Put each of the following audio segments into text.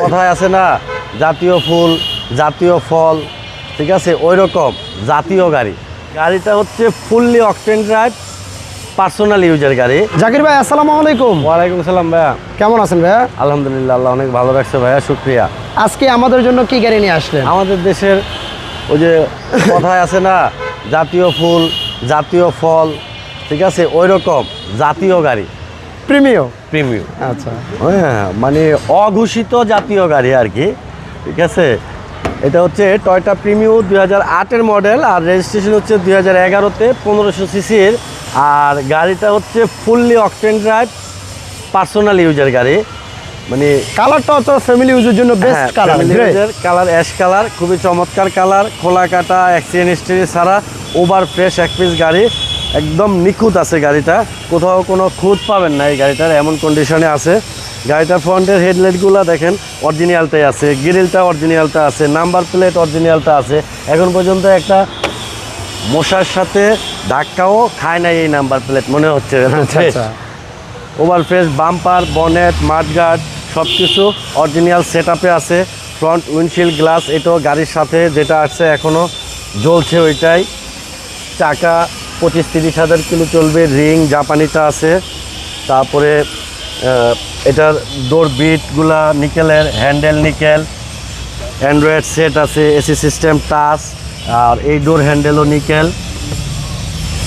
কথায় আছে না জাতীয় ফুল জাতীয় ফল ঠিক আছে? ওই রকম জাতীয় গাড়ি। গাড়িটা হচ্ছে fully octane drive personal user গাড়ি। জাকির ভাই আসসালামু আলাইকুম। ওয়ালাইকুম সালাম ভাইয়া। কেমন আছেন ভাইয়া? আলহামদুলিল্লাহ আল্লাহ অনেক ভালো রাখছে ভাইয়া শুক্রিয়া। আজকে আমাদের জন্য কি গাড়ি নিয়ে আসলেন? আমাদের দেশের ওই যে কথায় আছে না জাতীয় ফুল জাতীয় ফল ঠিক আছে? ওই রকম জাতীয় গাড়ি। প্রিমিও? প্রিমিয়াম আচ্ছা। হ্যাঁ মানে অঘোষিত জাতীয় গাড়ি আর কি ঠিক আছে? এটা হচ্ছে টয়টা প্রিমিও দুই হাজার আটের মডেল আর রেজিস্ট্রেশন হচ্ছে দুই হাজার এগারোতে পনেরোশো সিসির আর গাড়িটা হচ্ছে ফুললি অকটেন ড্রাইভ পার্সোনাল ইউজের গাড়ি। মানে কালারটা তো ফ্যামিলি ইউজের জন্য best colour colour ash colour খুবই চমৎকার কালার খোলা কাটা অ্যাক্সিডেন্ট হিস্ট্রি ছাড়া ওভার ফ্রেশ এক পিস গাড়ি। একদম নিখুঁত আছে গাড়িটা। কোথাও কোনো খুঁত পাবেন না এই গাড়িটার এমন কন্ডিশনে আছে। গাড়িটার ফ্রন্টের হেডলাইটগুলো দেখেন অরিজিনালটাই আছে। গ্রিলটা অরিজিনালটা আছে নাম্বার প্লেট অরিজিনালটা আছে। এখন পর্যন্ত একটা মশার সাথে ধাক্কাও খায় নাই এই নাম্বার প্লেট মনে হচ্ছে। Over face bumper bonnet mudguard সব কিছু অরিজিনাল সেট আপে আছে। ফ্রন্ট উইন্ডশিল্ড গ্লাস এটাও গাড়ির সাথে যেটা আছে এখনও জ্বলছে ওইটাই। চাকা পঁচিশ তিরিশ হাজার কিলো চলবে রিং জাপানিটা আছে। তারপরে এটার ডোর বিটগুলা নিকেলের হ্যান্ডেল নিকেল অ্যান্ড্রয়েড সেট আছে এসি সিস্টেম টাচ আর এই ডোর হ্যান্ডেলও নিকেল।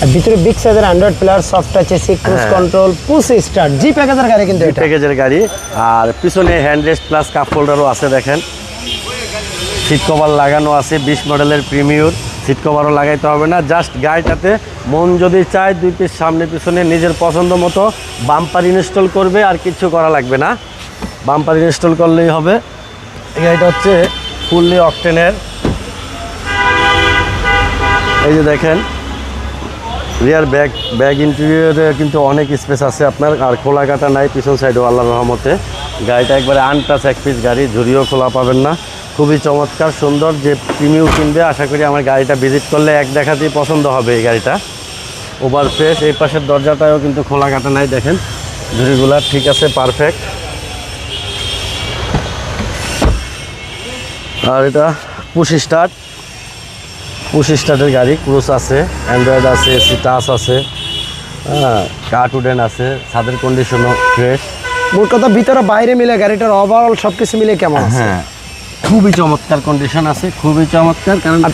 আর ভিতরে বিগ সাইজের Android player soft touch AC cruise. Control push start G প্যাকেজের গাড়ি কিন্তু এটা। প্যাকেজের গাড়ি আর পিছনে হ্যান্ড রেস্ট প্লাস কাপ হোল্ডারও আছে দেখেন। সিট কভার লাগানো আছে বিশ মডেলের প্রিমিয়র সিট কভারও লাগাইতে হবে না। জাস্ট গাড়িটাতে মন যদি চায় দুই পিস সামনে পিছনে নিজের পছন্দ মতো বাম্পার ইনস্টল করবে আর কিছু করা লাগবে না। বাম্পার ইনস্টল করলেই হবে। এই গাড়িটা হচ্ছে ফুললি অকটেনের এই যে দেখেন রিয়ার ব্যাগ ব্যাগ ইন্টেরিয়রে কিন্তু অনেক স্পেস আছে আপনার, আর খোলা কাটা নাই, পিছন সাইডেও আল্লাহ রহমতে। গাড়িটা একবারে আনটাচ এক পিস গাড়ি, ঝুড়িও খোলা পাবেন না। খুবই চমৎকার সুন্দর যে প্রিমিউ কিনবে আশা করি আমার গাড়িটা ভিজিট করলে এক দেখাতেই পছন্দ হবে এই গাড়িটা। ওভার ফ্রেশ এই পাশের দরজাটাও কিন্তু খোলা কাটা নাই দেখেন। ঝুড়িগুলা ঠিক আছে পারফেক্ট আর এটা পুশ স্টার্ট। পুশ স্টার্টের গাড়ি ক্রুজ আছে অ্যান্ড্রয়েড আছে এসি টাচ আছে হ্যাঁ কার্টুডেন আছে ছাদের কন্ডিশনও ফ্রেশ মোট কথা ভিতরে বাইরে মিলে গাড়িটার ওভারঅল সব কিছু মিলে কেমন হ্যাঁ খুবই চমৎকার কন্ডিশন আছে খুবই চমৎকার কারণ এই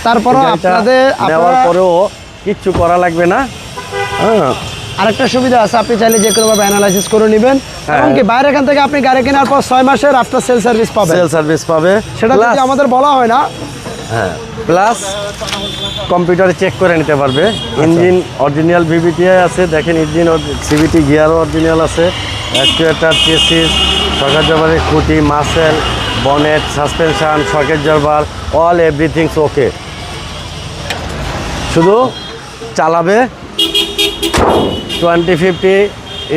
আপনাদের- নেওয়ার পরেও কিচ্ছু করা লাগবে না। হ্যাঁ। আরেকটা সুবিধা আছে আপনি চাইলে যে কোনোভাবে অ্যানালাইসিস করে নেবেন। হ্যাঁ। এমনকি বাইরে এখান থেকে আপনি গাড়ি কেনার পর ছয় মাসের আফটার সেল সার্ভিস পাবেন। সেল সার্ভিস পাবে। সেটা যদি আমাদের বলা হয় না। হ্যাঁ। প্লাস কম্পিউটারে চেক করে নিতে পারবে। ইঞ্জিন অরিজিনাল ভিভিটিআই আছে দেখেন ইঞ্জিন সিভিটি গিয়ারও অরিজিনাল আছে। অ্যাক্টুয়েটার চেসিস সকেট জবারের খুঁটি muscle bonnet suspension shock absorber all everythings okay শুধু চালাবে twenty fifty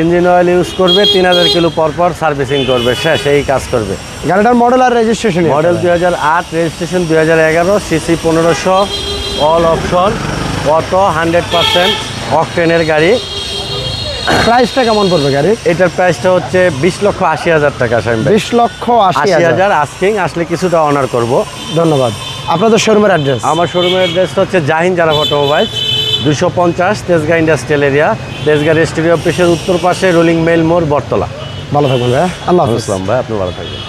engine oil use করবে তিন হাজার কিলো পর পর সার্ভিসিং করবে শেষ এই কাজ করবে। গাড়িটার মডেল আর রেজিস্ট্রেশন মডেল দুই হাজার আট রেজিস্ট্রেশন দুই হাজার এগারো সিসি পনেরোশো all option auto hundred percent অকটেনের গাড়ি। প্রাইসটা কেমন পড়বে গাড়ির? এটার প্রাইসটা হচ্ছে বিশ লক্ষ আশি হাজার টাকা বিশ লক্ষ আশি হাজার। আস্কিং আসলে কিছুটা অনার করব। ধন্যবাদ। আপনাদের শোরুমের অ্যাড্রেস আমার শোরুমের অ্যাড্রেসটা হচ্ছে জাহিন জারা অটোমোবাইলস দুশো পঞ্চাশ তেজগা ইন্ডাস্ট্রিয়াল এরিয়া তেজগা রেস্টুরি অফিসের উত্তর পাশে রোলিং মেল মোড় বটতলা। ভালো থাকবেন ভাই আল্লাহ হাফিজ। আসসালাম ভাই আপনি ভালো থাকবেন।